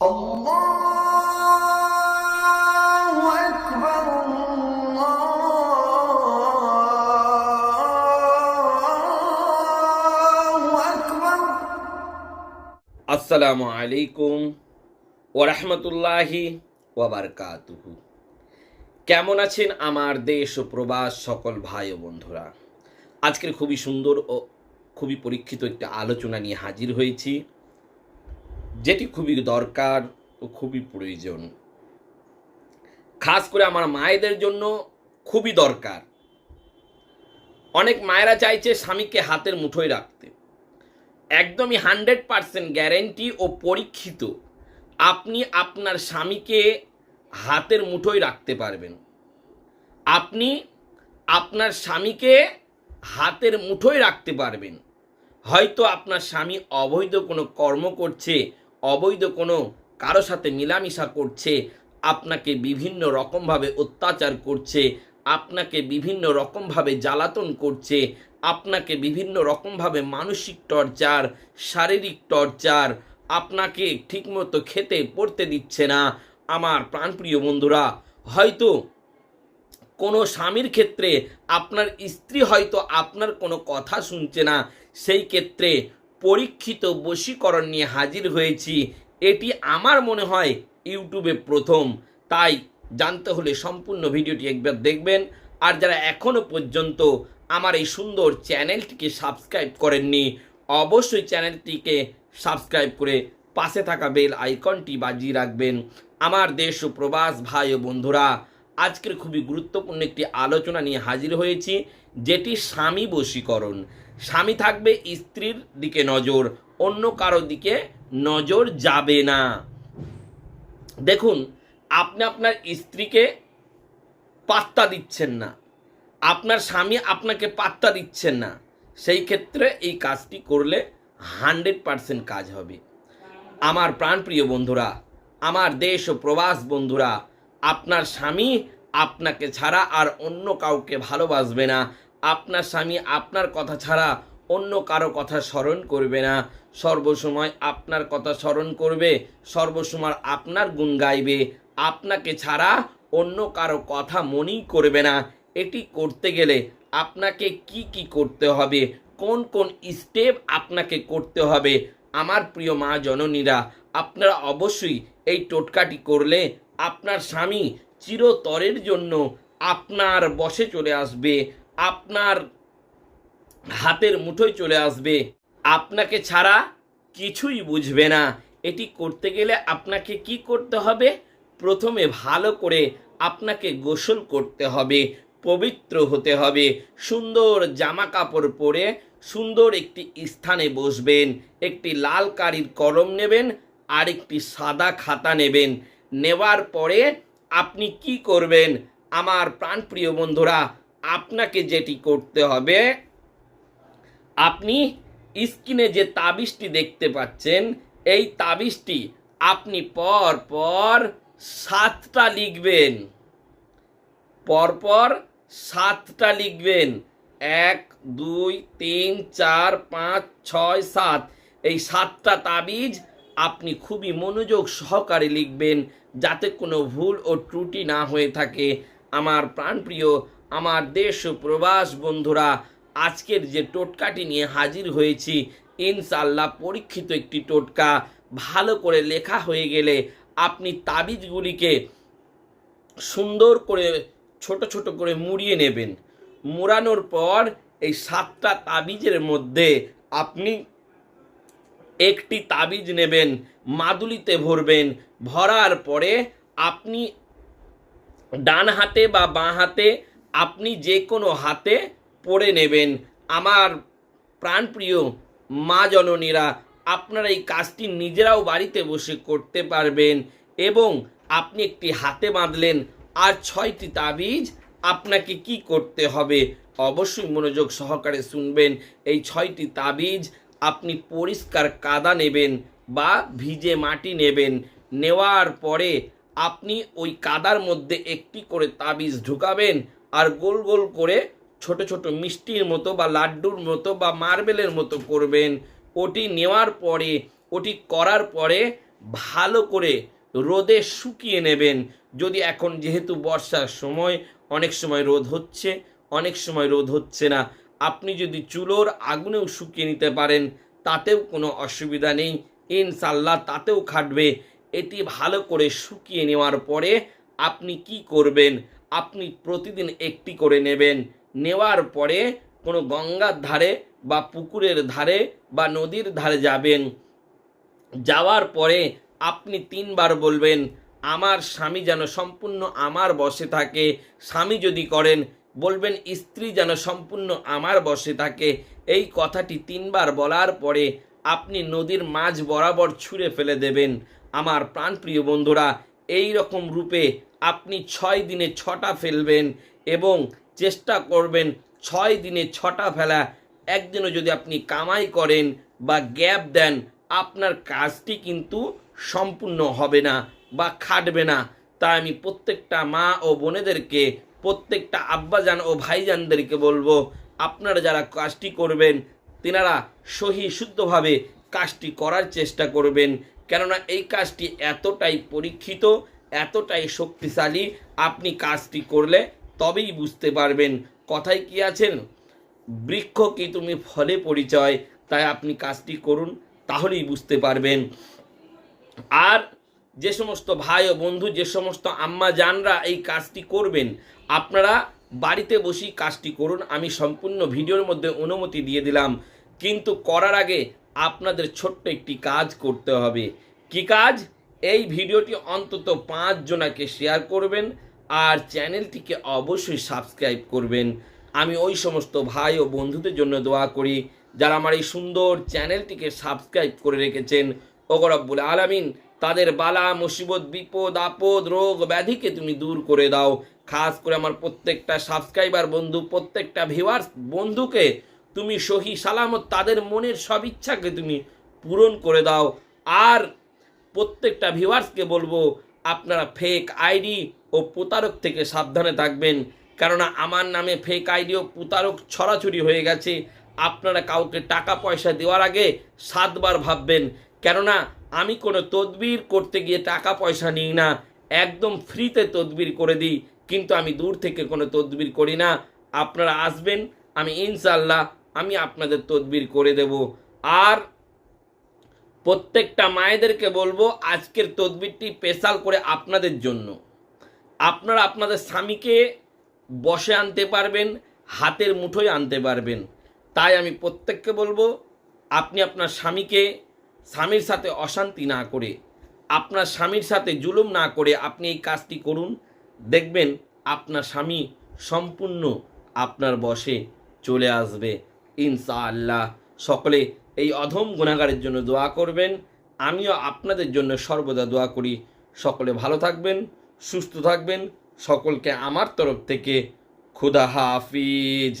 আসসালামু আলাইকুম ওরহমতুল্লাহি ওয়াবারকাতুহু কেমন আছেন আমার দেশ ও প্রবাস সকল ভাই ও বন্ধুরা? আজকের খুবই সুন্দর ও খুবই পরীক্ষিত একটা আলোচনা নিয়ে হাজির হয়েছি। যেটি খুবই দরকার ও খুবই প্রয়োজন। খাস করে আমার মায়েদের জন্য খুবই দরকার। অনেক মায়েরা চাইছে স্বামীকে হাতের মুঠোয় রাখতে। একদমই হান্ড্রেড পারসেন্ট গ্যারেন্টি ও পরীক্ষিত আপনি আপনার স্বামীকে হাতের মুঠোয় রাখতে পারবেন। আপনি আপনার স্বামীকে হাতের মুঠোয় রাখতে পারবেন। হয়তো আপনার স্বামী অবৈধ কোনো কর্ম করছে অবৈধ কোনো কারও সাথে মিলামিশা করছে, আপনাকে বিভিন্ন রকমভাবে অত্যাচার করছে, আপনাকে বিভিন্ন রকমভাবে জ্বালাতন করছে, আপনাকে বিভিন্ন রকমভাবে মানসিক টর্চার, শারীরিক টর্চার, আপনাকে ঠিকমতো খেতে পড়তে দিচ্ছে না। আমার প্রাণপ্রিয় বন্ধুরা, হয়তো কোনো স্বামীর ক্ষেত্রে আপনার স্ত্রী হয়তো আপনার কোনো কথা শুনছে না, সেই ক্ষেত্রে পরীক্ষিত বশীকরণ নিয়ে হাজির হয়েছি। এটি আমার মনে হয় ইউটিউবে প্রথম। তাই জানতে হলে সম্পূর্ণ ভিডিওটি একবার দেখবেন। আর যারা এখনও পর্যন্ত আমার এই সুন্দর চ্যানেলটিকে সাবস্ক্রাইব করেননি, অবশ্যই চ্যানেলটিকে সাবস্ক্রাইব করে পাশে থাকা বেল আইকনটি বাজিয়ে রাখবেন। আমার দেশ ও প্রবাস ভাই ও বন্ধুরা আজকের খুবই গুরুত্বপূর্ণ একটি আলোচনা নিয়ে হাজির হয়েছি, যেটি স্বামী বশীকরণ। স্বামী থাকবে স্ত্রীর দিকে নজর, অন্য কারও দিকে নজর যাবে না। দেখুন, আপনি আপনার স্ত্রীকে পাত্তা দিচ্ছেন না। আপনার স্বামী আপনাকে পাত্তা দিচ্ছেন না। সেই ক্ষেত্রে এই কাজটি করলে হান্ড্রেড পারসেন্ট কাজ হবে। আমার প্রাণপ্রিয় বন্ধুরা, আমার দেশ ও প্রবাস বন্ধুরা, আপনার স্বামী আপনাকে ছাড়া আর অন্য কাউকে ভালোবাসবে না। আপনার স্বামী আপনার কথা ছাড়া অন্য কারও কথা স্মরণ করবে না। সর্বসময় আপনার কথা স্মরণ করবে, সর্বসময় আপনার গুণ গাইবে। আপনাকে ছাড়া অন্য কারও কথা মনেই করবে না। এটি করতে গেলে আপনাকে কি কি করতে হবে? কোন কোন স্টেপ আপনাকে করতে হবে? আমার প্রিয় মা জননীরা, আপনারা অবশ্যই এই টোটকাটি করলে আপনার স্বামী চিরতরের জন্য আপনার বসে চলে আসবে, আপনার হাতের মুঠোয় চলে আসবে। আপনাকে ছাড়া কিছুই বুঝবে না। এটি করতে গেলে আপনাকে কি করতে হবে? প্রথমে ভালো করে আপনাকে গোসল করতে হবে, পবিত্র হতে হবে। সুন্দর জামা কাপড় পরে সুন্দর একটি স্থানে বসবেন, একটি লাল কারির কলম নেবেন আর একটি সাদা খাতা নেবেন। নেওয়ার পরে আপনি কি করবেন? আমার প্রাণপ্রিয় বন্ধুরা, আপনাকে যেটি করতে হবে, আপনি স্ক্রিনে যে তাবিজটি দেখতে পাচ্ছেন, এই তাবিজটি আপনি পর পর সাতটা লিখবেন। পরপর সাতটা লিখবেন। এক, দুই, তিন, চার, পাঁচ, ছয়, সাত। এই সাতটা তাবিজ আপনি খুবই মনোযোগ সহকারে লিখবেন। কোনো ভুল ও ত্রুটি না হয়ে থাকে। আমার প্রাণপ্রিয়, আমার দেশ প্রবাস বন্ধুরা, আজকের যে টোটকাটি নিয়ে হাজির হয়েছি ইনশাল্লাহ পরীক্ষিত একটি টোটকা। ভালো করে লেখা হয়ে গেলে আপনি তাবিজগুলিকে সুন্দর করে, ছোট ছোট করে মুড়িয়ে নেবেন। মুড়ানোর পর এই সাতটা তাবিজের মধ্যে আপনি একটি তাবিজ নেবেন, মাদুলিতে ভরবেন, ভরার পরে আপনি ডান হাতে বা বাঁ হাতে আপনি যে কোনো হাতে পড়ে নেবেন। আমার প্রাণপ্রিয় মা জননীরা, আপনারা এই কাজটি নিজেরাও বাড়িতে বসে করতে পারবেন এবং আপনি একটি হাতে বাঁধলেন, আর ছয়টি তাবিজ আপনাকে কি করতে হবে? অবশ্যই মনোযোগ সহকারে শুনবেন। এই ছয়টি তাবিজ আপনি পরিষ্কার কাদা নেবেন বা ভিজে মাটি নেবেন। নেওয়ার পরে আপনি ওই কাদার মধ্যে একটি করে তাবিজ ঢুকাবেন আর গোল গোল করে ছোট ছোট মিষ্টির মতো বা লাড্ডুর মতো বা মার্বেলের মতো করবেন। ওটি নেওয়ার পরে, ওটি করার পরে ভালো করে রোদে শুকিয়ে নেবেন। যদি এখন যেহেতু বর্ষার সময়, অনেক সময় রোদ হচ্ছে, অনেক সময় রোদ হচ্ছে না। আপনি যদি চুলোর আগুনেও শুকিয়ে নিতে পারেন, তাতেও কোনো অসুবিধা নেই। ইনশাল্লাহ তাতেও খাটবে। এটি ভালো করে শুকিয়ে নেওয়ার পরে আপনি কি করবেন? আপনি প্রতিদিন একটি করে নেবেন। নেওয়ার পরে কোনো গঙ্গার ধারে বা পুকুরের ধারে বা নদীর ধারে যাবেন। যাওয়ার পরে আপনি তিনবার বলবেন, আমার স্বামী যেন সম্পূর্ণ আমার বসে থাকে। স্বামী যদি করেন বলবেন, স্ত্রী যেন সম্পূর্ণ আমার বসে থাকে। এই কথাটি তিনবার বলার পরে আপনি নদীর মাঝ বরাবর ছুঁড়ে ফেলে দেবেন। আমার প্রাণপ্রিয় বন্ধুরা, এই রকম রূপে আপনি ছয় দিনে ছটা ফেলবেন এবং চেষ্টা করবেন ছয় দিনে ছটা ফেলা। একদিনও যদি আপনি কামাই করেন বা গ্যাপ দেন, আপনার কাজটি কিন্তু সম্পূর্ণ হবে না বা খাটবে না। তাই আমি প্রত্যেকটা মা ও বোনেদেরকে প্রত্যেকটা আব্বাজান ও ভাইজানদেরকে বলব, আপনারা যারা কাজটি করবেন, তেনারা সহি শুদ্ধভাবে কাজটি করার চেষ্টা করবেন। কেননা এই কাজটি এতটাই পরীক্ষিত, এতটাই শক্তিশালী, আপনি কাজটি করলে তবেই বুঝতে পারবেন। কথায় কি আছেন? বৃক্ষ কি তুমি ফলে পরিচয়, তাই আপনি কাজটি করুন, তাহলেই বুঝতে পারবেন। আর যে সমস্ত ভাই ও বন্ধু, যে সমস্ত আম্মা জানরা এই কাজটি করবেন, আপনারা বাড়িতে বসেই কাজটি করুন। আমি সম্পূর্ণ ভিডিওর মধ্যে অনুমতি দিয়ে দিলাম, কিন্তু করার আগে আপনাদের ছোট্ট একটি কাজ করতে হবে। কি কাজ? এই ভিডিওটি অন্তত পাঁচ জনাকে শেয়ার করবেন আর চ্যানেলটিকে অবশ্যই সাবস্ক্রাইব করবেন। আমি ওই সমস্ত ভাই ও বন্ধুদের জন্য দোয়া করি, যারা আমার এই সুন্দর চ্যানেলটিকে সাবস্ক্রাইব করে রেখেছেন। ওগরব্বুল আলামিন তাদের বালা, মুসিবত, বিপদ, আপদ, রোগ, ব্যাধিকে তুমি দূর করে দাও। খাস করে আমার প্রত্যেকটা সাবস্ক্রাইবার বন্ধু, প্রত্যেকটা ভিউয়ার্স বন্ধুকে তুমি সহি সালামত, তাদের মনের সব ইচ্ছাকে তুমি পূরণ করে দাও। আর প্রত্যেকটা ভিউয়ার্সকে বলব, আপনারা ফেক আইডি ও প্রতারক থেকে সাবধানে থাকবেন। কেননা আমার নামে ফেক আইডি ও প্রতারক ছড়াছড়ি হয়ে গেছে। আপনারা কাউকে টাকা পয়সা দেওয়ার আগে সাতবার ভাববেন। কেননা আমি কোনো তদবির করতে গিয়ে টাকা পয়সা নিই না। একদম ফ্রিতে তদবির করে দিই, কিন্তু আমি দূর থেকে কোনো তদবির করি না। আপনারা আসবেন, আমি ইনশাল্লাহ আমি আপনাদের তদবির করে দেব। আর প্রত্যেকটা মায়েদেরকে বলব, আজকের তদবিরটি স্পেশাল করে আপনাদের জন্য। আপনারা আপনাদের স্বামীকে বসে আনতে পারবেন, হাতের মুঠোয় আনতে পারবেন। তাই আমি প্রত্যেককে বলব, আপনি আপনার স্বামীকে স্বামীর সাথে অশান্তি না করে, আপনার স্বামীর সাথে জুলুম না করে আপনি এই কাজটি করুন। দেখবেন আপনার স্বামী সম্পূর্ণ আপনার বসে চলে আসবে, ইনশাআল্লাহ। সকলে এই অধম গুণাগারের জন্য দোয়া করবেন। আমিও আপনাদের জন্য সর্বদা দোয়া করি। সকলে ভালো থাকবেন, সুস্থ থাকবেন। সকলকে আমার তরফ থেকে খুদা হাফিজ।